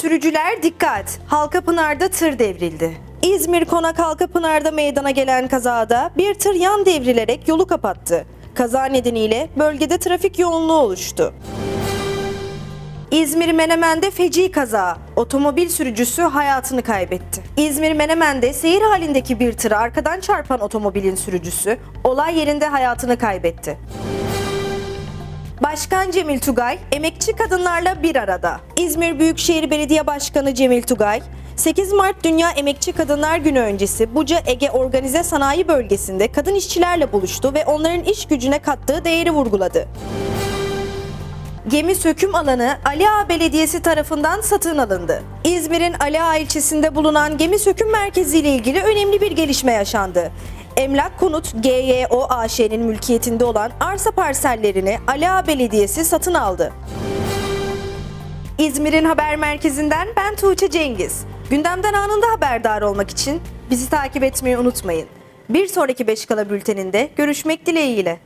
Sürücüler dikkat! Halkapınar'da tır devrildi. İzmir Konak Halkapınar'da meydana gelen kazada bir tır yan devrilerek yolu kapattı. Kaza nedeniyle bölgede trafik yoğunluğu oluştu. İzmir Menemen'de feci kaza. Otomobil sürücüsü hayatını kaybetti. İzmir Menemen'de seyir halindeki bir tırı arkadan çarpan otomobilin sürücüsü olay yerinde hayatını kaybetti. Başkan Cemil Tugay, emekçi kadınlarla bir arada. İzmir Büyükşehir Belediye Başkanı Cemil Tugay, 8 Mart Dünya Emekçi Kadınlar Günü öncesi Buca Ege Organize Sanayi Bölgesi'nde kadın işçilerle buluştu ve onların iş gücüne kattığı değeri vurguladı. Gemi söküm alanı Ali Ağa Belediyesi tarafından satın alındı. İzmir'in Ali Ağa ilçesinde bulunan gemi söküm merkezi ile ilgili önemli bir gelişme yaşandı. Emlak Konut GYO AŞ'nin mülkiyetinde olan arsa parsellerini Ali Ağa Belediyesi satın aldı. İzmir'in haber merkezinden ben Tuğçe Cengiz. Gündemden anında haberdar olmak için bizi takip etmeyi unutmayın. Bir sonraki Beşkala bülteninde görüşmek dileğiyle.